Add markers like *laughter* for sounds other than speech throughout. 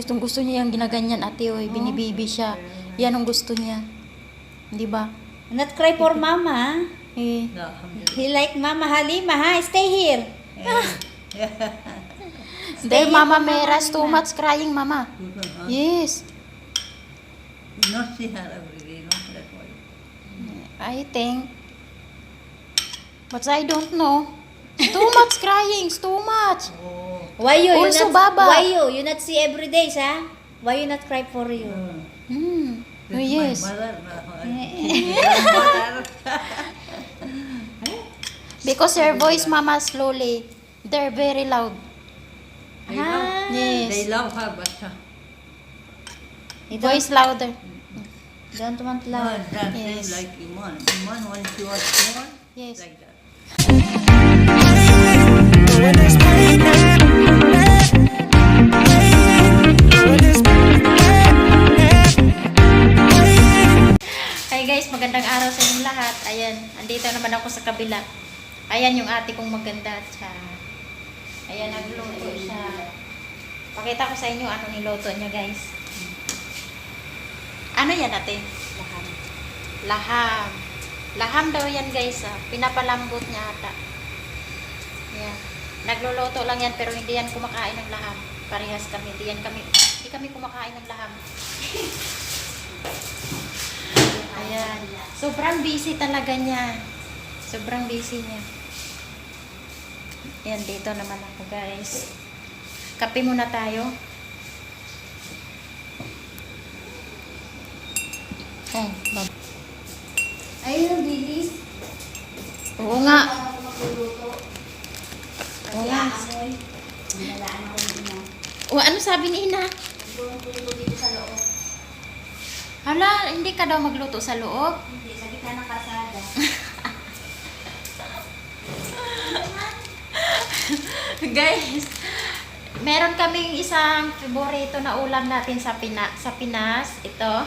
Gustong gusto niya yung ginaganyan ate oy, binibibi siya. Yan ang gusto niya. Di ba? Not cry for mama. Eh, No, alhamdulillah. He like mama Halima, ha? Stay here. *laughs* there here mama for Mama Meras too Halima. much crying mama. Huh? Yes. You not see her every day, no? That's why. I think. But I don't know. Too much crying, too much. Oh. Why you? Also, you not, Baba. Why you? You not see every day, ha? Why you not cry for you? Hmm. Oh, yes. *laughs* Because her voice, mama, slowly. They're very loud. They love, Yes. they love her, but uh, Voice louder. don't want no, love. that Yes. thing like Iman. Iman, when she was born, Yes. like that. Naman ako sa kabila. Ayan yung ate kong maganda. Siya. Ayan, nagluto siya. Pakita ko sa inyo ano niloto niya guys. Ano yan ate? Laham. Laham. Laham daw yan guys. Ah. Pinapalambot niya ata. Ayan. Nagluluto lang yan pero hindi yan kumakain ng laham. Parehas kami. Hindi yan kami, hindi kami kumakain ng laham. *laughs* Ayan. Sobrang busy talaga niya. Sobrang busy niya. Ayan, dito naman ako guys. Kape muna tayo. Oh, bab- Ayun, bilis. Oo nga. Oo nga. O, ano sabi ni Ina? Hala, hindi ka daw magluto sa loob? Hindi, sa gitna ng kasada. *laughs* Guys, meron kaming isang favorito na ulam natin sa Pina sa Pinas. Ito.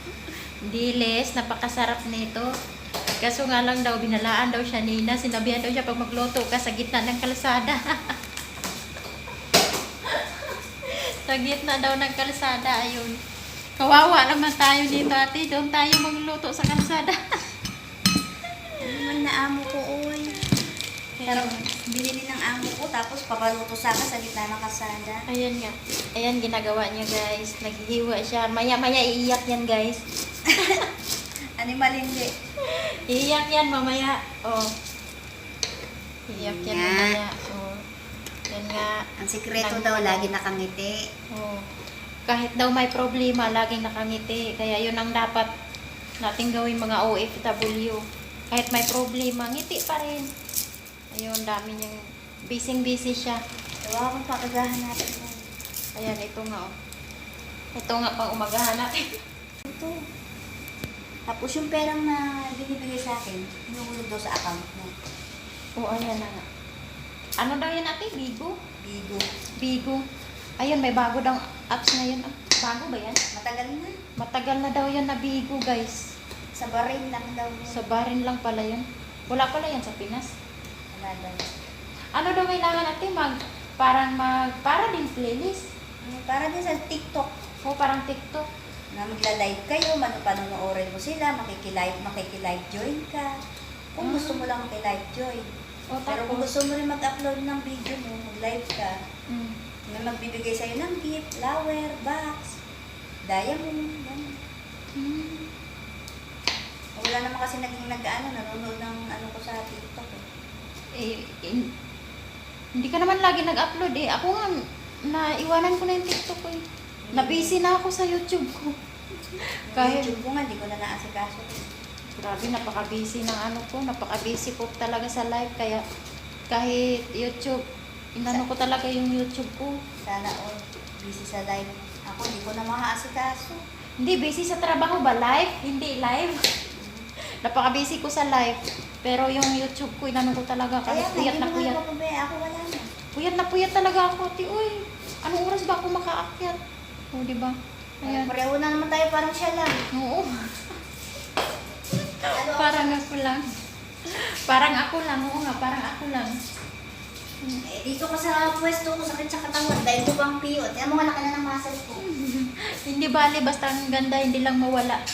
*laughs* Dilis, napakasarap nito. Kaso nga lang daw, binalaan daw siya ni Ina. Sinabihan daw siya pag magluto ka sa gitna ng kalsada. *laughs* sa gitna daw ng kalsada, ayun. Kawawa naman tayo dito, ate. Doon tayo magluto sa kalsada. Ano man na amo ko, oy. Pero binili ng amo ko, tapos papaluto sa akin sa gitna ng kasada. Ayan nga. Ayan, ginagawa niya, guys. Naghihiwa siya. Maya-maya iiyak yan, guys. *laughs* Animal hindi. Iiyak yan mamaya. Oh. Iiyak yan mamaya. Oh. Yan nga. Ang sikreto daw, lagi nakangiti. Oh. Kahit daw may problema, laging nakangiti. Kaya yun ang dapat nating gawin mga OFW. Kahit may problema, ngiti pa rin. Ayun, dami niyang busy-busy siya. Tawa akong pakagahan natin. Ayan, ito nga. Oh. Ito nga pang umagahan natin. *laughs* Ito. Tapos yung perang na binibigay sa akin, hinuhulog daw sa account mo. Oo, ayan na nga. Ano daw yan ate? Bigo? Bigo. Bigo. Ayun, may bago daw apps na yun. Ah, bago ba yan? Matagal na. Matagal na daw yan na Bigo, guys. Sa barin lang daw. yun. Sa barin lang pala yun. Wala pala yan sa Pinas. Daw. Ano daw kailangan natin mag, parang mag, para din playlist. Mm, Para din sa TikTok. O parang TikTok. Na magla-live kayo, mano panonoorin mo sila, makikilive, makikilive join ka. Kung Ah. gusto mo lang makilive join. O Pero kung gusto mo rin mag-upload ng video mo, mag-live ka, mm, may magbibigay sa'yo ng gift, flower, box, diamond, yan. mm, Wala naman kasi naging nag-ano, nanonood ng ano ko sa TikTok eh. Eh, in- hindi ka naman lagi nag-upload eh. Ako nga, naiwanan ko na yung TikTok ko eh. Na-busy na ako sa YouTube ko. Yung Kahit- YouTube ko nga, hindi ko na naasikaso. Grabe, napaka-busy ng ano ko. Napaka-busy ko talaga sa live. Kaya kahit YouTube, inano ko talaga yung YouTube ko. Sana all busy sa live. Ako, hindi ko na makaasikaso. Hindi, busy sa trabaho ba? Live? Hindi, live. Napaka-busy ko sa live. Pero yung YouTube ko, inano ko talaga. Kaya Kahit puyat na puyat. Ako wala na. Puyat na puyat talaga ako. Ti, uy, anong oras ba ako makaakyat? O, di ba? Ayan. Pareho na naman tayo, parang siya lang. Oo. *laughs* Ano, Parang ako lang. Parang ako lang. Oo nga, parang ako lang. Eh, dito ko sa pwesto ko, sakit sa katawan. Dahil ko pang piyot. Yan mga laki na ng muscle ko. *laughs* Hindi bali, basta ang ganda, hindi lang mawala.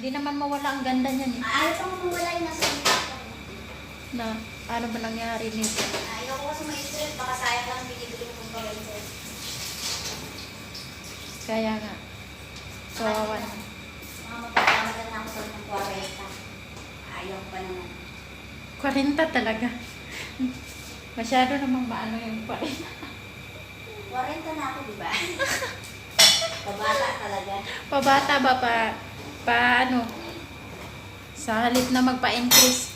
Hindi naman mawala ang ganda niyan eh. Ayaw pang mawala yung nasa mukha ko. Na, ano ba nangyari nito? Ayaw ko kasi ma-stress. Baka sayang lang binibili ko ng parental. Kaya nga. Kawawa naman. Mga magpapamagal na ako sa ng 40. Ayaw pa naman. 40 talaga. Masyado namang maano yung 40. 40 na ako, di ba? *laughs* Pabata talaga. Pabata ba pa, pa ano? Sa halip na magpa-increase.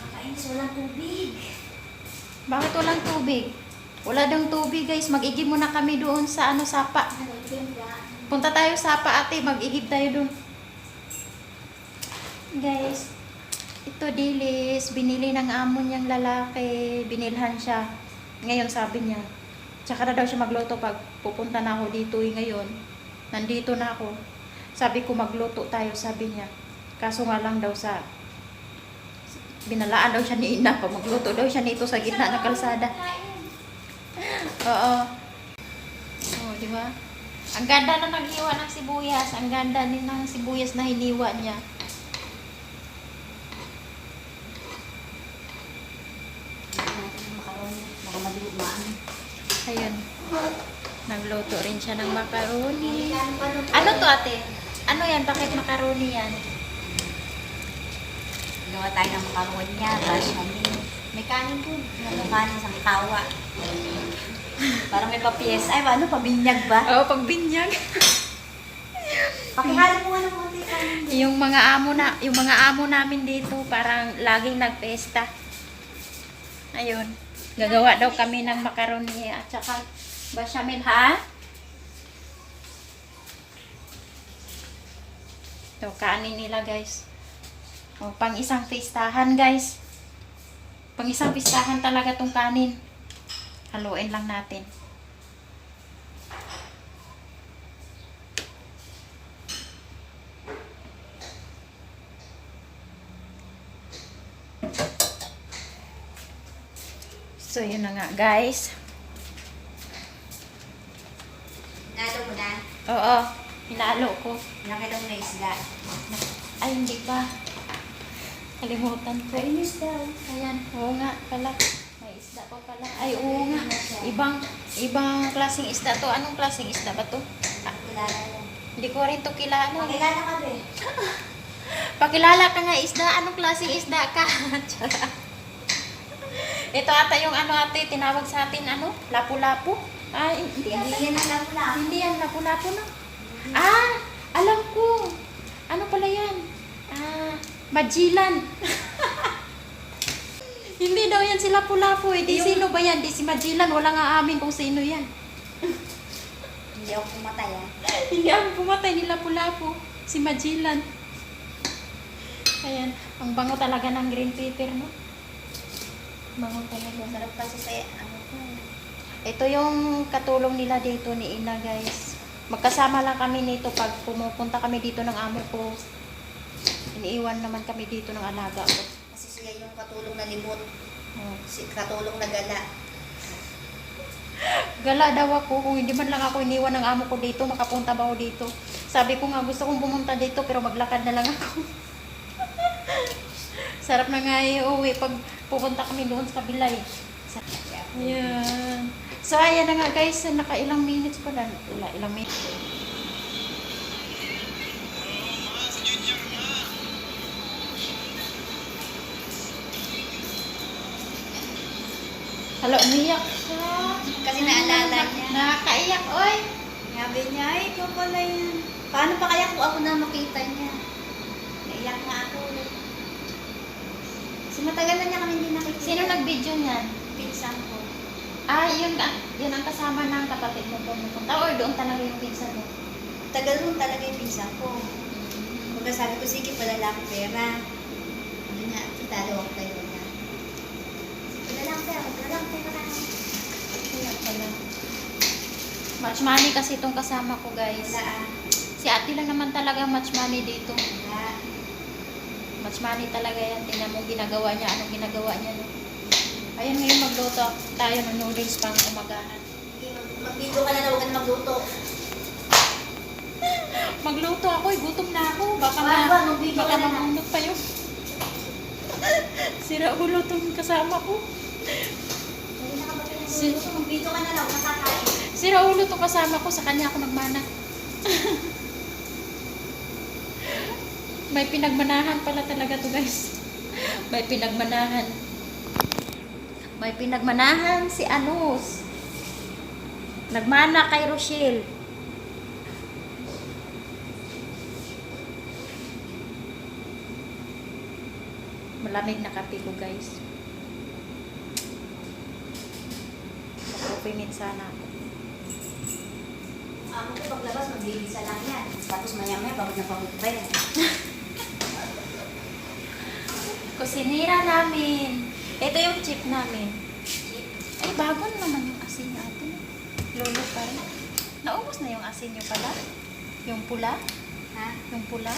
Kakainis, walang tubig. Bakit walang tubig? Wala daw tubig guys. Mag-igib muna kami doon sa ano sapa. Punta tayo sa sapa ate. Mag-igib tayo doon. Guys, ito dilis. Binili ng amo niyang lalaki. Binilhan siya. Ngayon sabi niya. Tsaka na daw siya magluto pag pupunta na ako dito eh, ngayon. Nandito na ako. Sabi ko magluto tayo sabi niya. Kaso nga lang daw sa binalaan daw siya ni Ina pa magluto daw siya nito sa gitna ng kalsada. *laughs* Oo. Oh, di ba? Ang ganda na naghiwa ng sibuyas. Ang ganda din ng sibuyas na hiniwa niya. Ayun. Nagluto rin siya ng macaroni. Ano to ate? Ano yan? Bakit macaroni yan? Gawa tayo ng macaroni niya. Tapos namin. May kanin po. May kanin sa tawa. Parang may papiyes. Ay, ano? Pabinyag ba? Oo, pag binyag. *laughs* Pakihalo mo nga ng konti kanin. yung mga amo na, yung mga amo namin dito parang laging nagpesta. Ayun. Gagawa daw kami ng macaroni at saka bechamel ha? Ito, kanin nila guys. O, pang isang pistahan guys. Pang isang pistahan talaga tong kanin. Haluin lang natin. So, yun na nga guys. Nalo mo na. Oo, hinalo ko. Nakita mo na isda. Ay, hindi pa. Kalimutan ko. Kainis daw. Ayan, oo nga pala. May isda pa pala. Ay, oo nga. Ibang, ibang klaseng isda to. Anong klaseng isda ba to? Ah, hindi ko rin to kilala. Pakilala ka ba? *laughs* Pakilala ka nga isda. Anong klaseng isda ka? *laughs* Ito ata yung ano ate, tinawag sa atin ano? Lapu-lapu? Ay, hindi ata. Hindi yan ang lapula. Hindi yan, lapu-lapu na. Ah, alam ko. Ano pala yan? Ah, majilan. *laughs* Hindi daw yan si Lapu-Lapu eh. Di Yung- sino ba yan? Di si Majilan. Wala nga amin kung sino yan. Hindi ako pumatay ah. Hindi ako pumatay ni Lapu-Lapu. Si Majilan. Ayan. Ang bango talaga ng green pepper, no? Bango talaga. Sarap kasi sa ano ko. Ito yung katulong nila dito ni Ina, guys. Magkasama lang kami nito pag pumupunta kami dito ng amo ko. Iniiwan naman kami dito ng alaga ko. Kasi siya yung katulong na limot. Oh. Si katulong na gala. Gala daw ako. Kung hindi man lang ako iniwan ng amo ko dito, makapunta ba ako dito? Sabi ko nga, gusto kong pumunta dito, pero maglakad na lang ako. *laughs* Sarap na nga iuwi pag pupunta kami doon sa kabila eh. Sa- Ayan. So, ayan na nga guys. Nakailang minutes pa lang. Ila, ilang minutes. Hala, umiyak siya. Kasi naalala niya. Nakakaiyak, oy. Sabi niya, ay, ikaw pala yan. Paano pa kaya kung ako na makita niya? Naiyak nga ako. Kasi matagal na niya kami hindi nakikita. Sino nag-video niyan? Pinsan ko. Ah, yun, yun ang kasama ng kapatid mo pumupunta. Or doon talaga yung pinsan mo? Tagal mo talaga yung pinsan ko. Kung sabi ko, sige, padala ko pera. Sabi niya, talo ako tayo na. Padala ko pera, padala ko pera. Kaya pala. Much money kasi itong kasama ko, guys. Wala ah. Si ate lang naman talaga much money dito. Wala. Much money talaga yan. Tingnan mo ginagawa niya. Anong ginagawa niya. No? Ayan ngayon magluto tayo ng noodles pang umagahan. Mag-video ka na na, huwag ka na magluto. *laughs* Magluto ako, eh, gutom na ako. Baka ma, wag, mag-video baka mahulog pa yung *laughs* sira ulo tong kasama ko. Ba Si-? Mag-video ka na lang, huwag nakakain. Sira ulo tong kasama ko, sa kanya ako nagmana. *laughs* May pinagmanahan pala talaga to guys. May pinagmanahan. May pinagmanahan si Anus. Nagmana kay Rochelle. Malamig na kape ko guys. Mag-coffee sana ako. Amo ko paglabas, magbibisa lang yan. Tapos maya-maya, pagod na pagod pa yan. *laughs* Kusinira namin. Ito yung chip namin. Ay, bago na naman yung asin natin. Lolo pa rin. Naubos na yung asin nyo pala. Yung pula. Ha? Yung pula.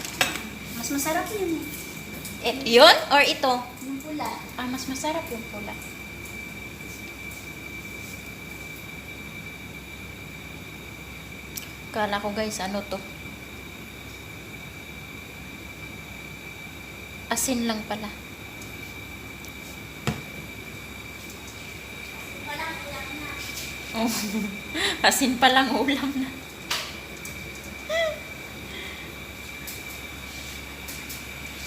Mas masarap yun eh. Eh, yun? Or ito? Yung pula. Ah, mas masarap yung pula. Kala ko guys, ano to? Asin lang pala. Wala, wala na. Oh, *laughs* asin pa lang ulam na.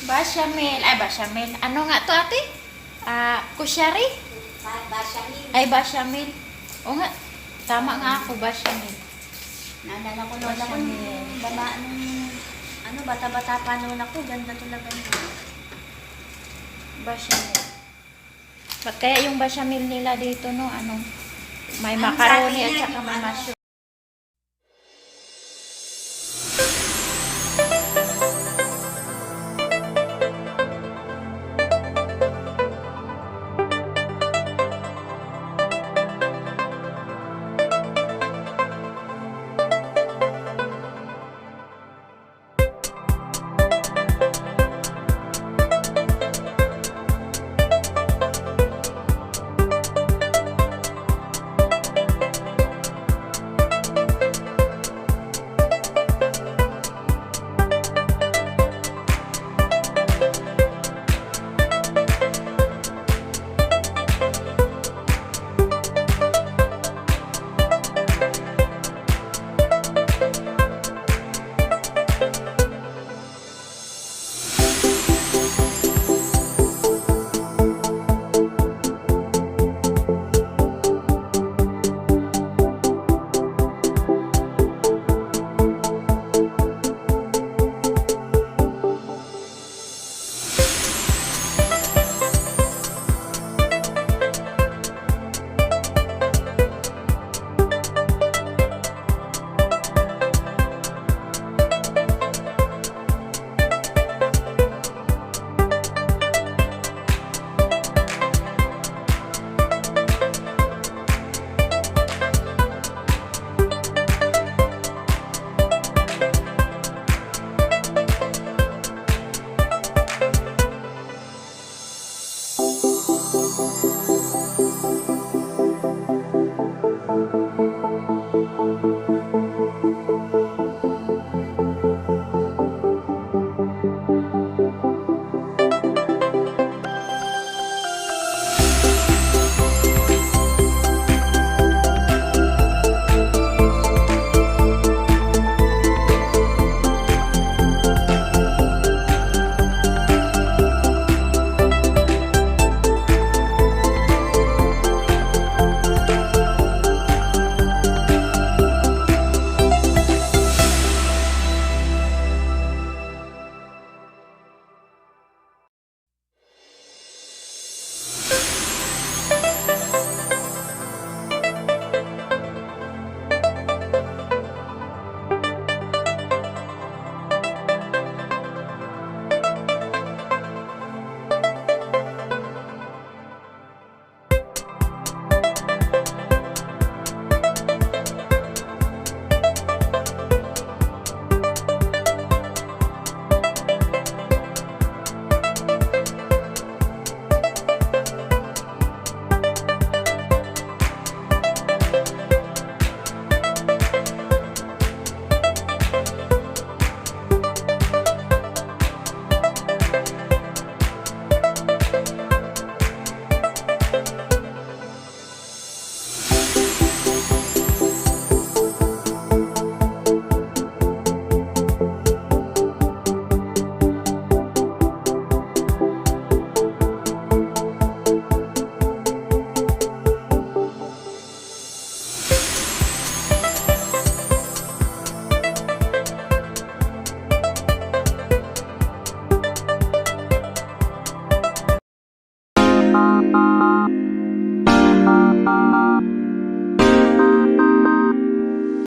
Bashamel. Ay, bashamel. Ano nga to ate? Ah, kusyari? Ba- Basyamin. Ay, bashamel. O nga, tama nga ako, bashamel. Naalala ko lola ko nung baba nung ano bata-bata pa noon ako, ganda talaga niya. Bashamel. Kaya yung bashamel nila dito, no? Ano? May macaroni at saka may mushroom.